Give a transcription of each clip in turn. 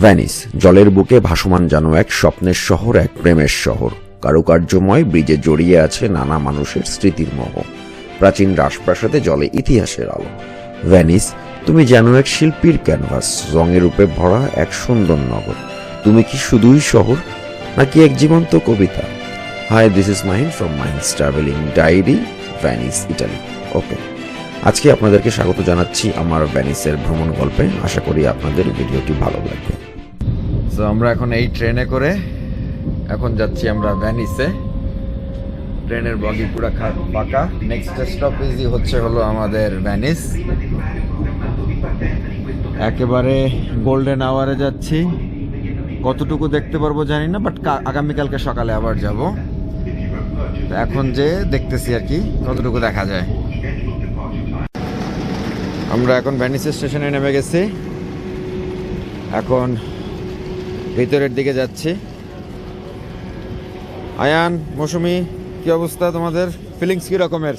Venice, জলের বুকে ভাসমান যেন এক স্বপ্নের শহর, এক প্রেমের শহর। কারুকার্যময় ব্রিজে জড়িয়ে আছে নানা মানুষের স্মৃতির মোহ। প্রাচীন রাজপ্রাসাদে জলে ইতিহাসের আলো। ভ্যানিস, তুমি যেন এক শিল্পীর ক্যানভাস রঙের রূপে ভরা এক সুন্দর নগর। তুমি কি শুধুই শহর, নাকি এক জীবন্ত কবিতা? Hi, this is mind from mind's travelling diary, Venice, Italy. Okay. আজকে আপনাদেরকে স্বাগত জানাচ্ছি আমার ভ্যানিসের ভ্রমণ গল্পে। আশা করি আপনাদের ভিডিওটি ভালো লাগবে। তো আমরা এখন এই ট্রেনে করে এখন যাচ্ছি আমরা ভ্যানিসে ট্রেনের বগি পুরো পাকা। নেক্সট স্টপ ইজি হচ্ছে হলো আমাদের ভ্যানিস একেবারে গোল্ডেন আওয়ারে যাচ্ছি। কতটুকু দেখতে পারব জানি না বাট আগামীকালকে সকালে আবার যাব। এখন যে দেখতেছি আর কি, কতটুকু দেখা যায়। আমরা এখন ভ্যানিস স্টেশনে নেমে গেছি। এখন ভিতরের দিকে যাচ্ছি। আয়ান মৌসুমি কি অবস্থা তোমাদের? ফিলিংস কি রকমের?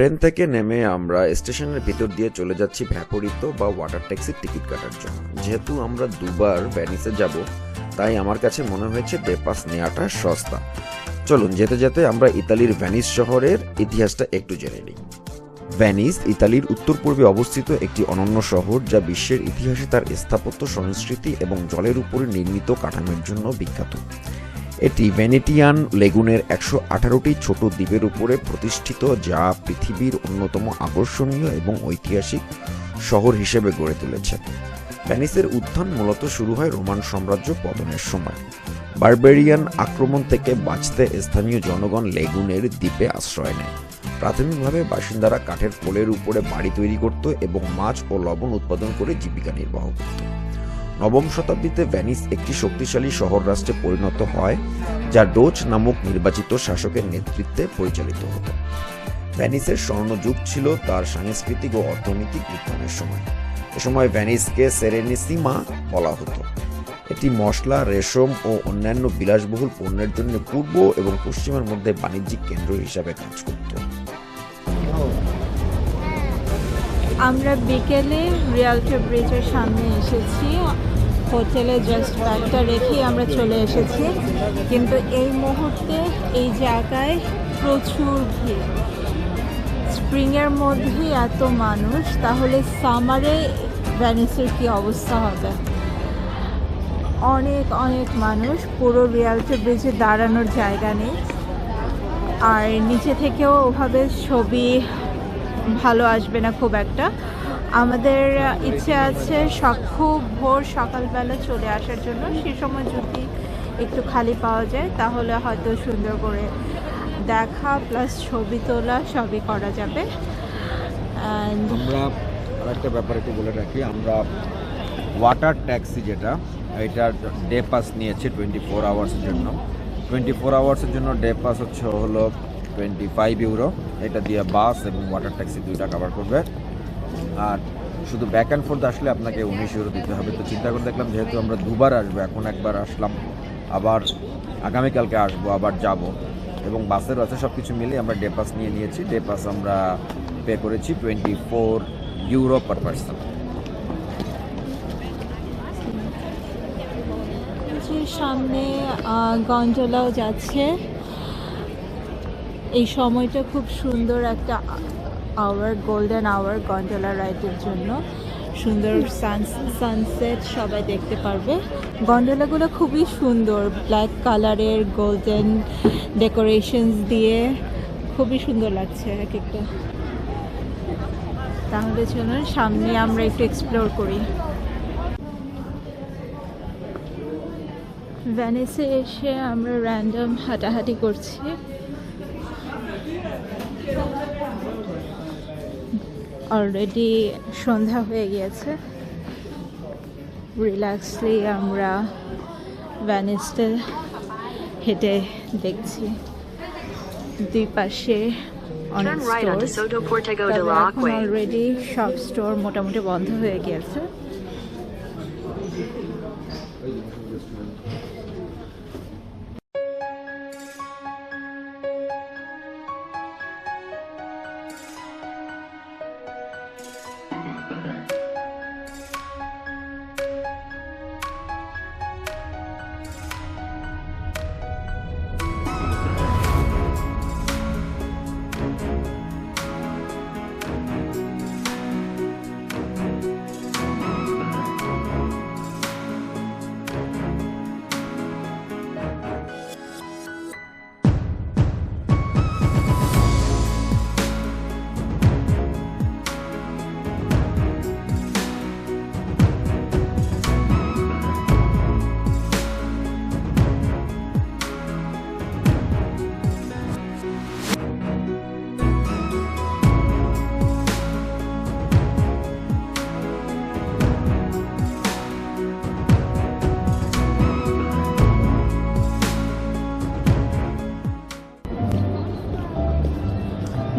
ট্রেন থেকে নেমে আমরা স্টেশনের ভিতর দিয়ে চলে যাচ্ছি ভ্যাপরিত বা ওয়াটার ট্যাক্সির টিকিট কাটার জন্য। যেহেতু আমরা দুবার ভ্যানিসে যাব, তাই আমার কাছে মনে হয়েছে ডে পাস নেওয়াটা সস্তা। চলুন, যেতে যেতে আমরা ইতালির ভ্যানিস শহরের ইতিহাসটা একটু জেনে নিই। ভ্যানিস ইতালির উত্তর পূর্বে অবস্থিত একটি অনন্য শহর যা বিশ্বের ইতিহাসে তার স্থাপত্য, সংস্কৃতি এবং জলের উপরে নির্মিত কাঠামোর জন্য বিখ্যাত। এটি ভেনেটিয়ান লেগুনের একশো আঠারোটি ছোট দ্বীপের উপরে প্রতিষ্ঠিত, যা পৃথিবীর অন্যতম আকর্ষণীয় এবং ঐতিহাসিক শহর হিসেবে গড়ে তুলেছে। ভ্যানিসের উত্থান মূলত শুরু হয় রোমান সাম্রাজ্য পতনের সময়। বার্বেরিয়ান আক্রমণ থেকে বাঁচতে স্থানীয় জনগণ লেগুনের দ্বীপে আশ্রয় নেয়। প্রাথমিকভাবে বাসিন্দারা কাঠের পোলের উপরে বাড়ি তৈরি করত এবং মাছ ও লবণ উৎপাদন করে জীবিকা নির্বাহ করত। নবম শতাব্দীতে ভ্যানিস একটি শক্তিশালী শহর রাষ্ট্রে পরিণত হয় যা ডোচ নামক নির্বাচিত শাসকের নেতৃত্বে পরিচালিত হতো। ভ্যানিসের স্বর্ণযুগ ছিল তার সাংস্কৃতিক ও অর্থনৈতিক বিজ্ঞানের সময়। এ সময় ভ্যানিসকে সেরেনিসিমা বলা হতো। এটি মশলা, রেশম ও অন্যান্য বিলাসবহুল পণ্যের জন্য পূর্ব এবং পশ্চিমের মধ্যে বাণিজ্যিক কেন্দ্র হিসাবে কাজ করত। আমরা বিকেলে রিয়ালটো ব্রিজের সামনে এসেছি। হোটেলে জাস্ট ব্যাগটা রেখেই আমরা চলে এসেছি। কিন্তু এই মুহূর্তে এই জায়গায় প্রচুর ভিড়। স্প্রিংয়ের মধ্যেই এত মানুষ, তাহলে সামারে ভ্যানিসের কি অবস্থা হবে? অনেক অনেক মানুষ, পুরো রিয়ালটো ব্রিজে দাঁড়ানোর জায়গা নেই। আর নিচে থেকেও ওভাবে ছবি ভালো আসবে না খুব একটা। আমাদের ইচ্ছে আছে খুব ভোর সকালবেলা চলে আসার জন্য। সে সময় যদি একটু খালি পাওয়া যায়, তাহলে হয়তো সুন্দর করে দেখা প্লাস ছবি তোলা সবই করা যাবে। আমরা আরেকটা ব্যাপার একটু বলে রাখি, আমরা ওয়াটার ট্যাক্সি যেটা এটার ডে পাস নিয়েছি টোয়েন্টি ফোর আওয়ার্সের জন্য। টোয়েন্টি ফোর আওয়ার্সের জন্য ডে পাস হচ্ছে হলো টোয়েন্টি ফাইভ ইউরো এটা দিয়ে বাস এবং ওয়াটার ট্যাক্সি দুইটা কভার করবে। আর শুধু ব্যাক অ্যান্ড ফোর্থ আসলে আপনাকে উনিশ ইউরো দিতে হবে। তো চিন্তা করে দেখলাম, যেহেতু আমরা দুবার আসব, এখন একবার আসলাম, আবার আগামীকালকে আসব, আবার যাব। এবং বাসের আছে সব কিছু মিলিয়ে আমরা ডে পাস নিয়ে নিয়েছি। ডে পাস আমরা পে করেছি twenty four euro per person সামনে গন্ডোলাও যাচ্ছে। এই সময়টা খুব সুন্দর একটা আওয়ার গোল্ডেন আওয়ার গন্ডোলা রাইডের জন্য। সুন্দর সান সানসেট সবাই দেখতে পারবে। গন্ডোলাগুলো খুবই সুন্দর ব্ল্যাক কালারের গোল্ডেন ডেকোরেশনস দিয়ে। খুবই সুন্দর লাগছে এক একটা তাহলে চলুন, সামনে আমরা একটু এক্সপ্লোর করি। ভ্যানিসে এসে আমরা র্যান্ডম হাঁটাহাঁটি করছি। অলরেডি সন্ধ্যা হয়ে গিয়েছে। রিল্যাক্সলি আমরা ভ্যানিসটা হেঁটে দেখছি। দুই পাশে অনেক স্টোর অলরেডি সব স্টোর মোটামুটি বন্ধ হয়ে গিয়েছে।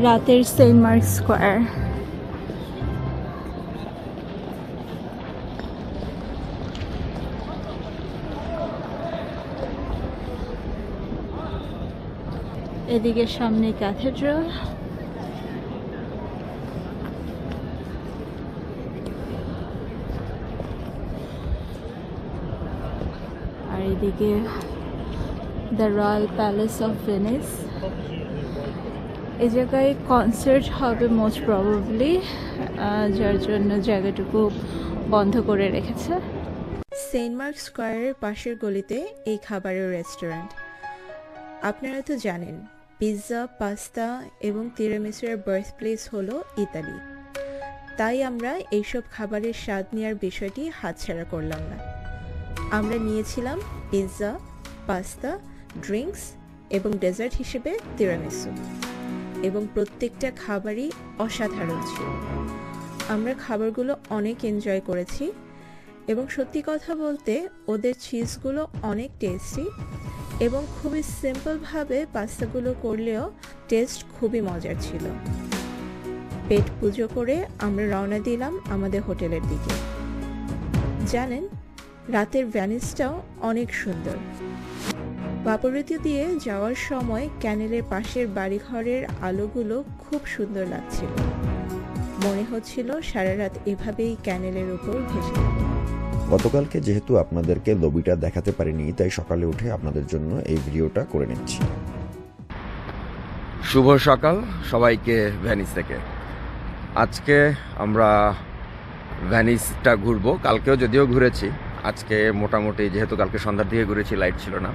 রাতের সেন্ট মার্ক স্কোয়ার এদিকে সামনে ক্যাথেড্রাল আর এদিকে the royal palace of Venice এই জায়গায় কনসার্ট হবে মোস্ট প্রবাবলি যার জন্য জায়গাটুকু বন্ধ করে রেখেছে। সেন্ট মার্ক স্কোয়ারের পাশের গলিতে এই খাবারের রেস্টুরেন্ট আপনারা তো জানেন পিৎজা পাস্তা এবং তিরামিসুর বার্থ প্লেস হলো ইতালি তাই আমরা এইসব খাবারের স্বাদ নেওয়ার বিষয়টি হাতছাড়া করলাম না। আমরা নিয়েছিলাম পিৎজা পাস্তা ড্রিঙ্কস এবং ডেজার্ট হিসেবে তিরামিসু এবং প্রত্যেকটা খাবারই অসাধারণ ছিল। আমরা খাবারগুলো অনেক এনজয় করেছি এবং সত্যি কথা বলতে ওদের চিজগুলো অনেক টেস্টি এবং খুবই সিম্পলভাবে পাস্তাগুলো করলেও টেস্ট খুবই মজার ছিল। পেট পুজো করে আমরা রওনা দিলাম আমাদের হোটেলের দিকে। জানেন, রাতের ভ্যানিসটাও অনেক সুন্দর। বাপরীতি দিয়ে যাওয়ার সময় ক্যানেলের পাশের বাড়িঘরের আলোগুলো খুব সুন্দর লাগছিল। মনে হচ্ছিল সারা রাত এভাবেই ক্যানেলের উপর ভেসে গতকালকে যেহেতু আপনাদেরকে লবিটা দেখাতে পারিনি তাই সকালে উঠে আপনাদের জন্য এই ভিডিওটা করে নিচ্ছি। শুভ সকাল সবাইকে ভ্যানিস থেকে। আজকে আমরা ভ্যানিসটা ঘুরবো। কালকেও যদিও ঘুরেছি আজকে মোটামুটি যেহেতু কালকে সন্ধ্যার দিকে ঘুরেছি লাইট ছিল না।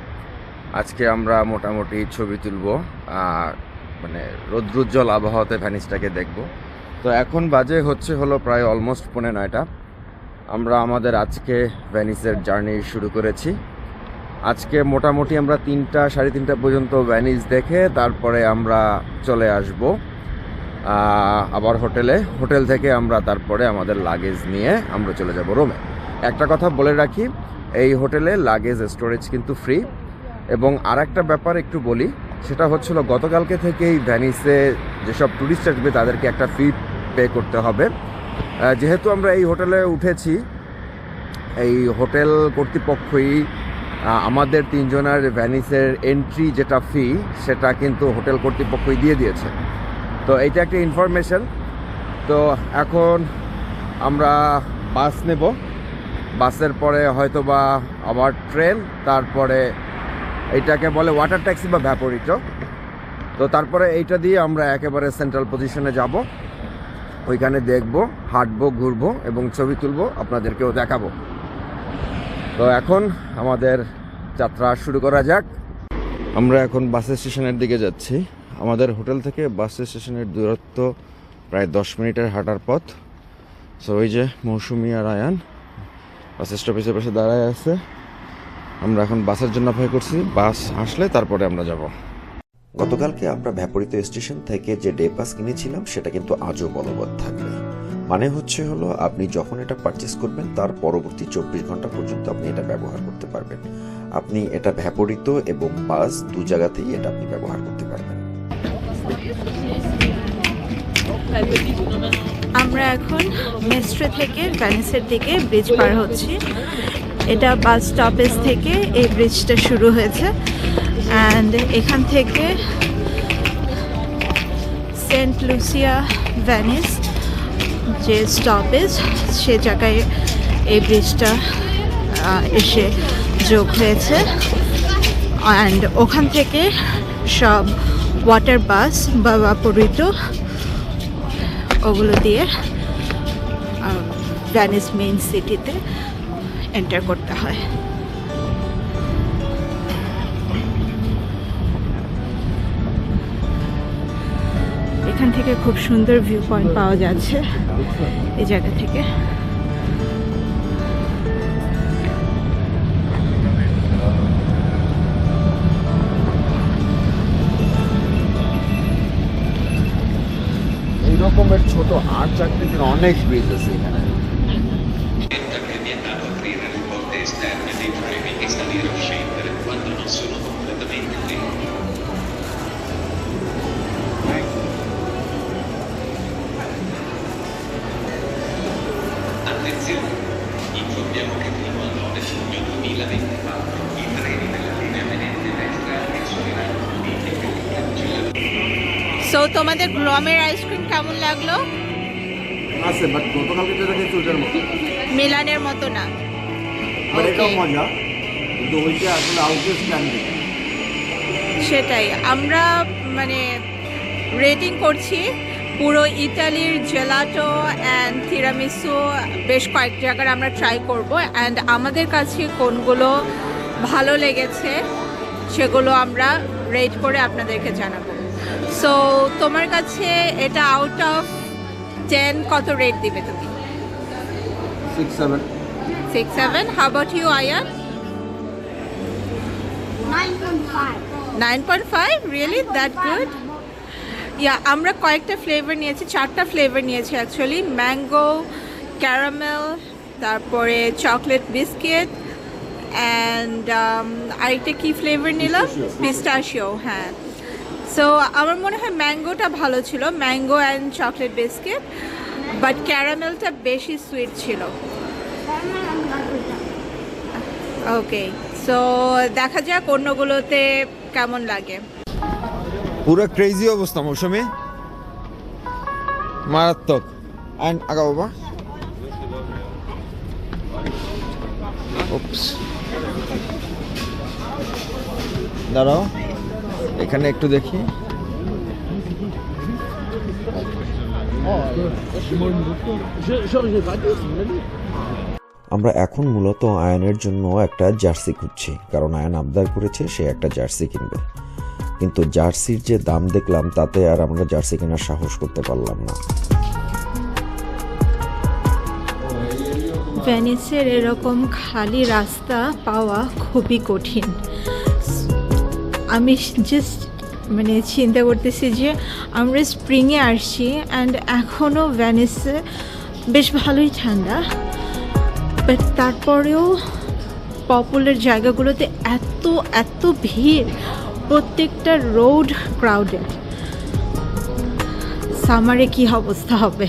আজকে আমরা মোটামুটি ছবি তুলব মানে রৌদ্রোজ্জ্বল আবহাওয়াতে ভ্যানিসটাকে দেখব। তো এখন বাজে হচ্ছে হলো প্রায় অলমোস্ট পৌনে নয়টা। আমরা আমাদের আজকে ভ্যানিসের জার্নি শুরু করেছি। আজকে মোটামুটি আমরা তিনটা, সাড়ে তিনটা পর্যন্ত ভ্যানিস দেখে তারপরে আমরা চলে আসব আবার হোটেলে। হোটেল থেকে আমরা তারপরে আমাদের লাগেজ নিয়ে আমরা চলে যাব রোমে। একটা কথা বলে রাখি, এই হোটেলে লাগেজ স্টোরেজ কিন্তু ফ্রি। এবং আর একটা ব্যাপার একটু বলি, সেটা হচ্ছিল গতকালকে থেকেই ভ্যানিসে যেসব ট্যুরিস্ট আসবে তাদেরকে একটা ফি পে করতে হবে। যেহেতু আমরা এই হোটেলে উঠেছি, এই হোটেল কর্তৃপক্ষই আমাদের তিনজনের ভ্যানিসের এন্ট্রি যেটা ফি সেটা কিন্তু হোটেল কর্তৃপক্ষই দিয়ে দিয়েছে। তো এইটা একটা ইনফরমেশন তো এখন আমরা বাস নেব। বাসের পরে হয়তো বা আবার ট্রেন তারপরে এইটাকে বলে ওয়াটার ট্যাক্সি বা ভ্যাপোরিটো তো তারপরে এইটা দিয়ে আমরা একেবারে সেন্ট্রাল পজিশনে যাব। ওইখানে দেখব, হাঁটবো, ঘুরবো এবং ছবি তুলবো, আপনাদেরকেও দেখাবো। তো এখন আমাদের যাত্রা শুরু করা যাক। আমরা এখন বাস স্টেশনের দিকে যাচ্ছি। আমাদের হোটেল থেকে বাস স্টেশনের দূরত্ব প্রায় দশ মিনিটের হাঁটার পথ। সো ওই যে মৌসুমি আর আয়ান বাস স্টপেজের পাশে দাঁড়ায় আছে। আমরা এখন বাসের জন্য অপেক্ষা করছি। বাস আসলে তারপরে আমরা যাব। গতকালকে আমরা ভ্যাপরিত স্টেশন থেকে যে ডে পাস কিনেছিলাম সেটা কিন্তু আজও বলবৎ থাকবে। মানে হচ্ছে হলো আপনি যখন এটা পারচেস করবেন তার পরবর্তী চব্বিশ ঘণ্টা পর্যন্ত আপনি এটা ব্যবহার করতে পারবেন। আপনি এটা ভ্যাপরিত এবং বাস দু জায়গাতেই এটা আপনি ব্যবহার করতে পারবেন। আমরা এখন মেস্ট্রে থেকে ভ্যানিসের দিকে ব্রিজ পার হচ্ছি। এটা বাস স্টপেজ থেকে এই ব্রিজটা শুরু হয়েছে। অ্যান্ড এখান থেকে সেন্ট লুসিয়া ভ্যানিস যে স্টপেজ, সে জায়গায় এই ব্রিজটা এসে যোগ হয়েছে। অ্যান্ড ওখান থেকে সব ওয়াটার বাস বা বাপরিত ওগুলো দিয়ে ভ্যানিস মেইন সিটিতে এন্টার করতে হয়। এখান থেকে খুব সুন্দর ভিউ পয়েন্ট পাওয়া যাচ্ছে এই জায়গা থেকে। এই রকমের ছোট আর্চ আকৃতির অনেক ব্রিজ এখানে। তোমাদের আইসক্রিম কেমন লাগল? আছে বাট গতকালকে যেটা খেয়েছি ওইটার মতো। মিলানের মতো না। মানে এটাও মজা কিন্তু ওইটা আসলে আউটলেস স্ট্যান্ডে সেটাই আমরা মানে রেটিং করছি পুরো ইতালির জেলাটো অ্যান্ড থিরামিসু বেশ কয়েক জায়গার আমরা ট্রাই করব। অ্যান্ড আমাদের কাছে কোনগুলো ভালো লেগেছে সেগুলো আমরা রেট করে আপনাদেরকে জানাব। সো তোমার কাছে এটা আউট অফ টেন কত রেট দিবে তুমি? Six seven six seven how about you Ayaan 9.5. Nine point five really that good yeah আমরা কয়েকটা ফ্লেভার নিয়েছি চারটা ফ্লেভার নিয়েছি অ্যাকচুয়ালি ম্যাঙ্গো ক্যারামেল তারপরে চকলেট বিস্কিট অ্যান্ড আরেকটা কি ফ্লেভার নিলাম? পিস্টাশিও হ্যাঁ। সো আমার মনে হয় ম্যাঙ্গোটা ভালো ছিল, mango and chocolate biscuit but ক্যারামেলটা বেশি সুইট ছিল। ওকে সো দেখা যাক অন্যগুলোতে কেমন লাগে। পুরো ক্রেজি অবস্থা, মৌসুমি। মারাত্মক। অ্যান্ড আগা বাবা. দাঁড়াও। এখানে একটু দেখি। আমরা এখন মূলত আয়নের জন্য একটা জার্সি খুঁজছি কারণ আয়ন আবদার করেছে সে একটা জার্সি কিনবে। কিন্তু জার্সির যে দাম দেখলাম তাতে আর আমরা জার্সি কেনার সাহস করতে পারলাম না। ভ্যানিসের এরকম খালি রাস্তা পাওয়া খুবই কঠিন। আমি জাস্ট মানে চিন্তা করতেছি যে আমরা স্প্রিংয়ে আসছি অ্যান্ড এখনও ভ্যানিসে বেশ ভালোই ঠান্ডা বাট তারপরেও পপুলার জায়গাগুলোতে এত এত ভিড়, প্রত্যেকটা রোড ক্রাউডেড সামারে কি অবস্থা হবে?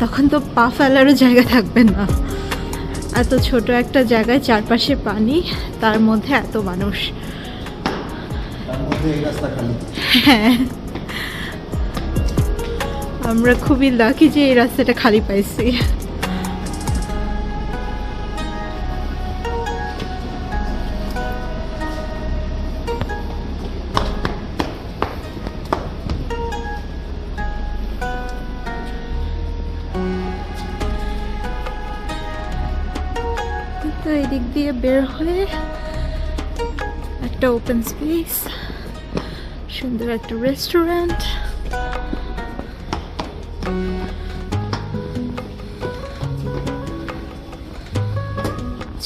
তখন তো পা ফেলারও জায়গা থাকবে না। এত ছোট একটা জায়গায় চারপাশে পানি, তার মধ্যে এত মানুষ। হ্যাঁ আমরা খুবই লাকি যে এই রাস্তাটা খালি পাইছি। তো এদিক দিয়ে বের হয়ে একটা ওপেন স্পেস সুন্দর একটা রেস্টুরেন্ট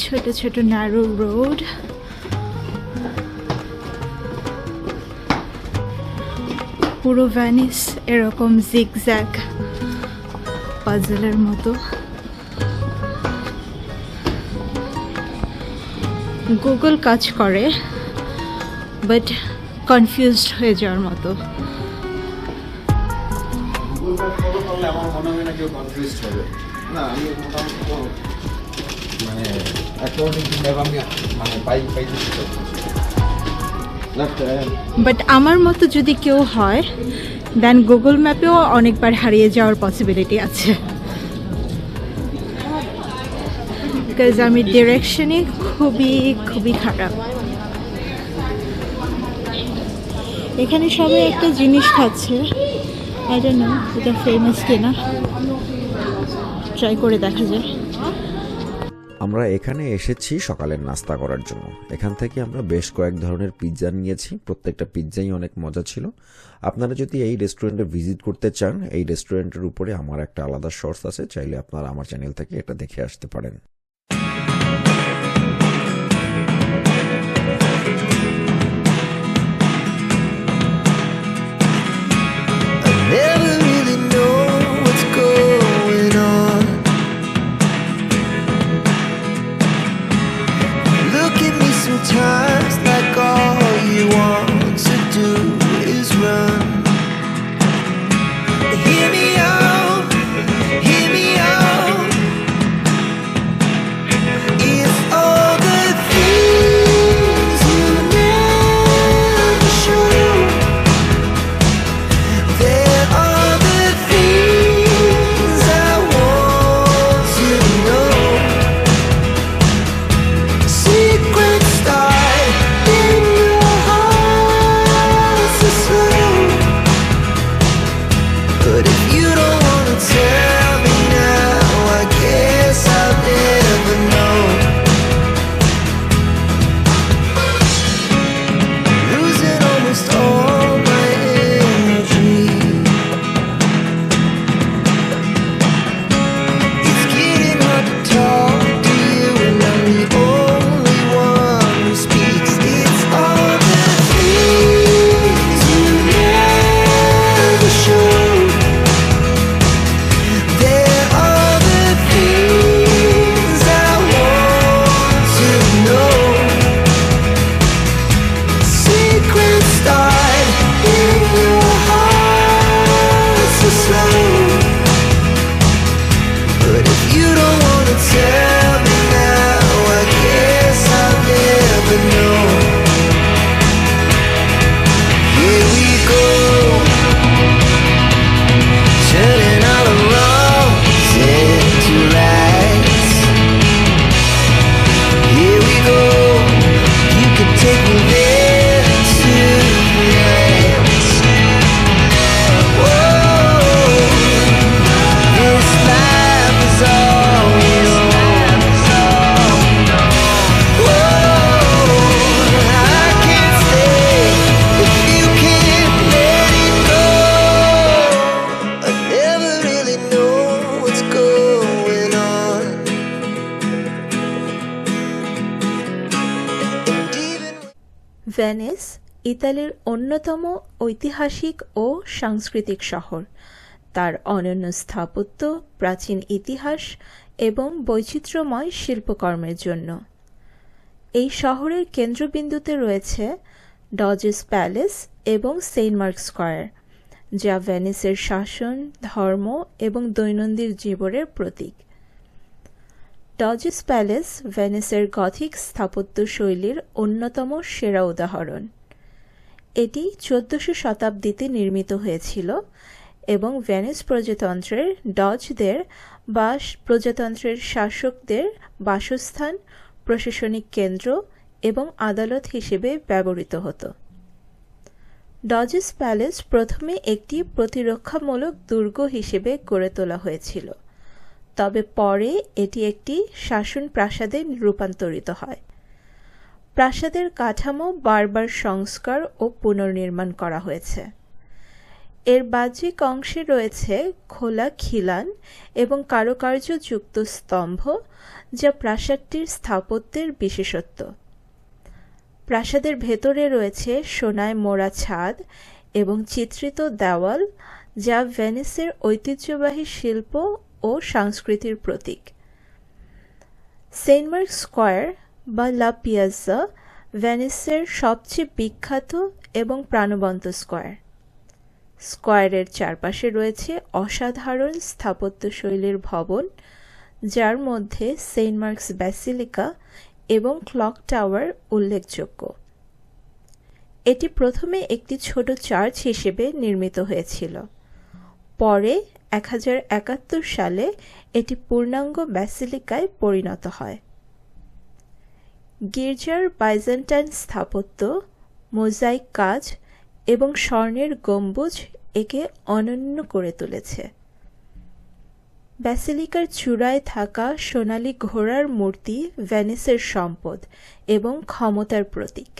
ছোট ছোট ন্যারো রোড পুরো ভ্যানিস এরকম জিগজ্যাগ পাজলের মতো। গুগল কাজ করে বাট কনফিউজড হয়ে যাওয়ার মতো। আমার মনে মানে বাট আমার মতো যদি কেউ হয় দেন গুগল ম্যাপেও অনেকবার হারিয়ে যাওয়ার পসিবিলিটি আছে। বিকজ আমি ডিরেকশনে খুবই খুবই খারাপ। এখানে সবাই একটা জিনিস খাচ্ছে। আই ডোন্ট নো এটা ফেমাস কিনা। ট্রাই করে দেখা যায় আমরা এখানে এসেছি সকালের নাস্তা করার জন্য। এখান থেকে আমরা বেশ কয়েক ধরনের পিৎজা নিয়েছি। প্রত্যেকটা পিৎজাই অনেক মজা ছিল। আপনারা যদি এই রেস্টুরেন্টে ভিজিট করতে চান, এই রেস্টুরেন্টের উপরে আমার একটা আলাদা শর্টস আছে। চাইলে আপনারা আমার চ্যানেল থেকে এটা দেখে আসতে পারেন। ভেনিস, ইতালির অন্যতম ঐতিহাসিক ও সাংস্কৃতিক শহর। তার অনন্য স্থাপত্য, প্রাচীন ইতিহাস এবং বৈচিত্র্যময় শিল্পকর্মের জন্য। এই শহরের কেন্দ্রবিন্দুতে রয়েছে ডজেস প্যালেস এবং সেন্ট মার্ক স্কয়ার, যা ভেনিসের শাসন, ধর্ম এবং দৈনন্দিন জীবনের প্রতীক। ডজেস প্যালেস, ভেনিসের গথিক স্থাপত্য শৈলীর অন্যতম সেরা উদাহরণ। এটি চোদ্দশো শতাব্দীতে নির্মিত হয়েছিল এবং ভেনিস প্রজাতন্ত্রের ডজদের বা প্রজাতন্ত্রের শাসকদের বাসস্থান, প্রশাসনিক কেন্দ্র এবং আদালত হিসেবে ব্যবহৃত হতো। ডজেস প্যালেস প্রথমে একটি প্রতিরক্ষামূলক দুর্গ হিসেবে গড়ে তোলা হয়েছিল। তবে পরে এটি একটি শাসন প্রাসাদে রূপান্তরিত হয়। প্রাসাদের কাঠামো বারবার সংস্কার ও পুনর্নির্মাণ করা হয়েছে। এর বাহ্যিক অংশে রয়েছে খোলা খিলান এবং কারুকার্যযুক্ত স্তম্ভ, যা প্রাসাদটির স্থাপত্যের বিশেষত্ব। প্রাসাদের ভেতরে রয়েছে সোনায় মোড়া ছাদ এবং চিত্রিত দেওয়াল, যা ভেনিসের ঐতিহ্যবাহী শিল্প ও সংস্কৃতির প্রতীক। সেন্ট মার্ক স্কয়ার বা লা পিয়াজ্জা ভেনিসের সবচেয়ে বিখ্যাত এবং প্রাণবন্ত স্কয়ার। স্কোয়ারের চারপাশে রয়েছে অসাধারণ স্থাপত্যশৈলীর ভবন, যার মধ্যে সেন্ট মার্কস ব্যাসিলিকা এবং ক্লক টাওয়ার উল্লেখযোগ্য। এটি প্রথমে একটি ছোট চার্চ হিসেবে নির্মিত হয়েছিল। পরে এক হাজার একাত্তর সালে এটি পূর্ণাঙ্গ ব্যাসিলিকায় পরিণত হয়। গির্জার বাইজেন্টাইন স্থাপত্য, মোজাইক কাজ এবং স্বর্ণের গম্বুজ একে অনন্য করে তুলেছে। ব্যাসিলিকার চূড়ায় থাকা সোনালী ঘোড়ার মূর্তি ভেনিসের সম্পদ এবং ক্ষমতার প্রতীক।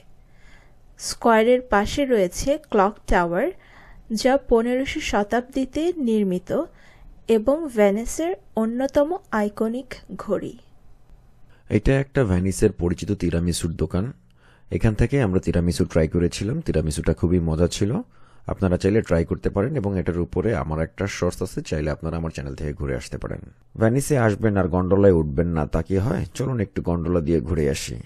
স্কোয়ারের পাশে রয়েছে ক্লক টাওয়ার যা পনেরোশো শতাব্দীতে নির্মিত এবং ভেনিসের অন্যতম আইকনিক ঘড়ি। এটা একটা ভ্যানিসের পরিচিত তিরামিসুর দোকান। এখান থেকে আমরা তিরামিসু ট্রাই করেছিলাম। তিরামিসুটা খুবই মজা ছিল। আপনারা চাইলে ট্রাই করতে পারেন এবং এটার উপরে আমার একটা শর্টস আছে, চাইলে আপনারা আমার চ্যানেল থেকে ঘুরে আসতে পারেন। ভ্যানিসে আসবেন আর গন্ডোলায় উঠবেন না, তা কি হয়? চলুন একটু গন্ডোলা দিয়ে ঘুরে আসি।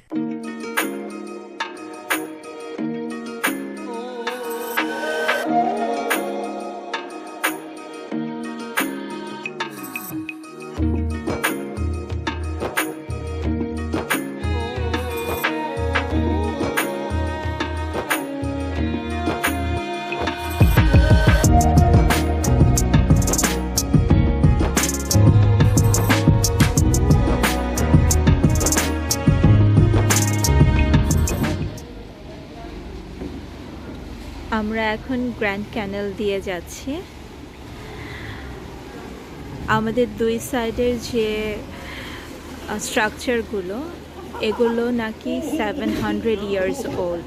আমরা এখন গ্র্যান্ড ক্যানেল দিয়ে যাচ্ছি। আমাদের দুই সাইডের যে স্ট্রাকচারগুলো এগুলো নাকি সেভেন হান্ড্রেড ইয়ার্স ওল্ড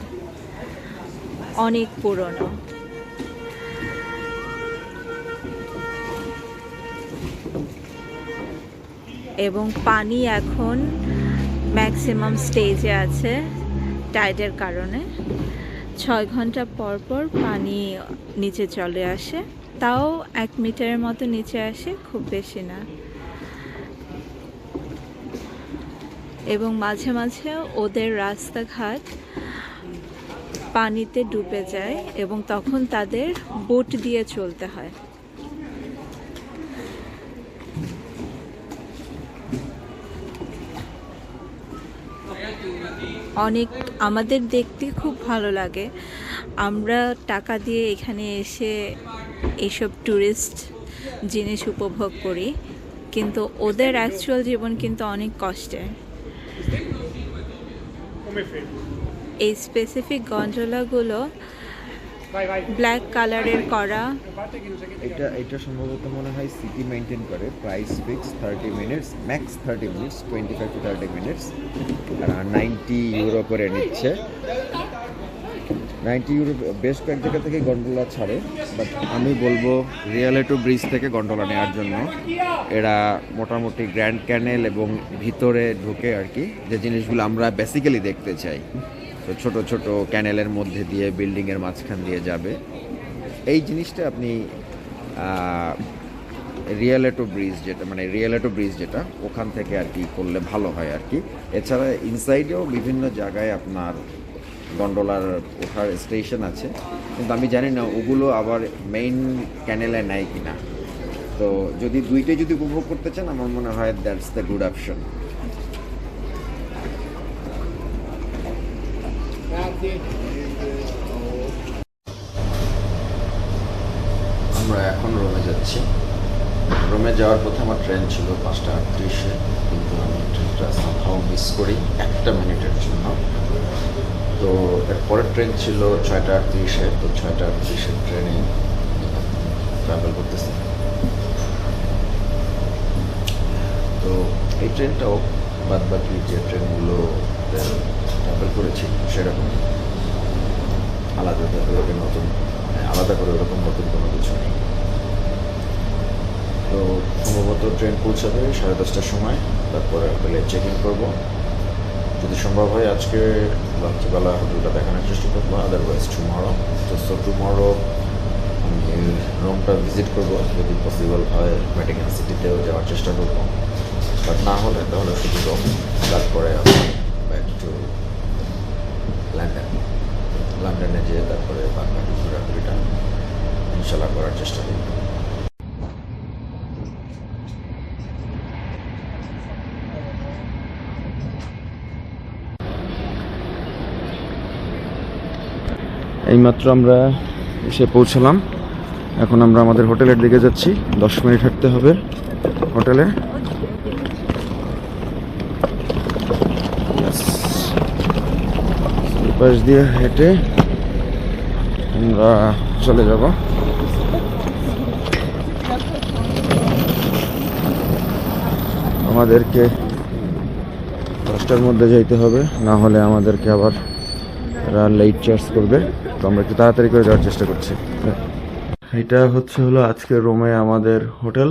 অনেক পুরনো। এবং পানি এখন ম্যাক্সিমাম স্টেজে আছে টাইডের কারণে। ছয় ঘণ্টা পর পর পানি নিচে চলে আসে। তাও এক মিটারের মতো নিচে আসে, খুব বেশি না। এবং মাঝে মাঝে ওদের রাস্তাঘাট পানিতে ডুবে যায় এবং তখন তাদের বোট দিয়ে চলতে হয়। অনেক আমাদের দেখতে খুব ভালো লাগে। আমরা টাকা দিয়ে এখানে এসে এইসব ট্যুরিস্ট জিনিস উপভোগ করি। কিন্তু ওদের অ্যাকচুয়াল জীবন কিন্তু অনেক কষ্টের এই স্পেসিফিক গঞ্জলাগুলো ব্ল্যাক কালারের করা। এটা এটা সম্ভবত মনে হয় সিটি মেনটেন করে। Price fix thirty minutes max thirty minutes twenty five to thirty minutes R ninety euro করে নিচ্ছে। নাইনটি ইউরো বেশ কয়েক জায়গা থেকে গন্ডোলা ছাড়ে। বাট আমি বলব রিয়ালেটো ব্রিজ থেকে গন্ডোলা নেওয়ার জন্য। এরা মোটামুটি গ্র্যান্ড ক্যানেল এবং ভিতরে ঢুকে আর কি। যে জিনিসগুলো আমরা বেসিক্যালি দেখতে চাই। তো ছোট ছোট ক্যানেলের মধ্যে দিয়ে বিল্ডিংয়ের মাঝখান দিয়ে যাবে। এই জিনিসটা আপনি রিয়েলেটো ব্রিজ যেটা মানে রিয়েলেটো ব্রিজ যেটা, ওখান থেকে আর কি করলে ভালো হয় আর কি। এছাড়া ইনসাইডেও বিভিন্ন জায়গায় আপনার গন্ডোলার ওঠার স্টেশন আছে। কিন্তু আমি জানি না, ওগুলো আবার মেইন ক্যানেলে নেয় কি না তো যদি দুইটাই যদি উপভোগ করতে চান, আমার মনে হয় দ্যাটস দ্য গুড অপশন আমরা এখন রোমে যাচ্ছি। রোমে যাওয়ার পথে আমার ট্রেন ছিল পাঁচটা আটত্রিশে, কিন্তু আমি ট্রেনটা সামহাও মিস করি একটা মিনিটের জন্য। তো এর পরের ট্রেন ছিল ছয়টা আটত্রিশে, তো ছয়টা আটত্রিশের ট্রেনে ট্রাভেল করতেছি। তো এই ট্রেনটাও বাদ বাকি যে ট্রেনগুলো ট্রাভেল করেছি সেরকম। আলাদা করে নতুন মানে আলাদা করে ওরকম নতুন কোনো কিছু নেই। তো সম্ভবত ট্রেন পৌঁছাবে সাড়ে দশটার সময়, তারপরে হোটেলে চেক ইন করব। যদি সম্ভব হয় আজকে রাত্রিবেলা হোটেলটা দেখানোর চেষ্টা করব আদারওয়াইজ টুমরো তো সো টুমরো আমি রুমটা ভিজিট করব, যদি পসিবল হয় ভ্যাটিকান সিটিতেও যাওয়ার চেষ্টা করব। বাট না হলে তাহলে শুধু রুম তারপরে আমি ব্যাক টু লন্ডন লন্ডনে যেয়ে তারপরে বাদ ঘোরাঘুরিটা ইনশাল্লাহ করার চেষ্টা করি এইমাত্র আমরা এসে পৌঁছলাম। এখন আমরা আমাদের হোটেলের দিকে যাচ্ছি। দশ মিনিট হাঁটতে হবে হোটেলে Yes. এই পাশ দিয়ে হেঁটে আমরা চলে যাব। আমাদেরকে দশটার মধ্যে যাইতে হবে, না হলে আমাদেরকে আবার এরা চার্জ করবে। তো আমরা একটু তাড়াতাড়ি করে যাওয়ার চেষ্টা করছি। এটা হচ্ছে হলো আজকে রোমে আমাদের হোটেল।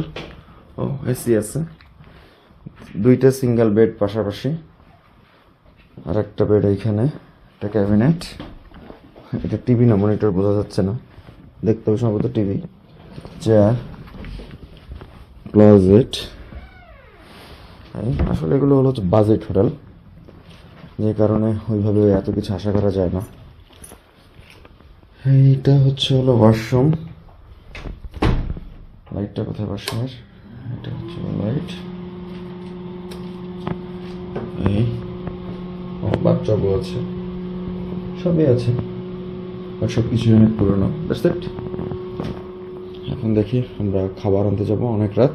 ও, এসি আছে। দুইটা সিঙ্গেল বেড পাশাপাশি। আর একটা বেড এইখানে। একটা ক্যাবিনেট এটা টিভি না মনিটর বোঝা যাচ্ছে না। দেখতে হবে সম্ভবত টিভি চেয়ার ক্লোজেট আসলে এগুলো হলো বাজেট হোটেল যে কারণে ওইভাবে এত কিছু আশা করা যায় না। এইটা হচ্ছে হলো ওয়াশরুম লাইটটা কোথায় ওয়াশরুমের এটা হচ্ছে লাইট এই বাচ্চাবো আছে। সবই আছে। আর সব কিছু অনেক পুরনো। দ্যাটস এখন দেখি আমরা খাবার আনতে যাব অনেক রাত।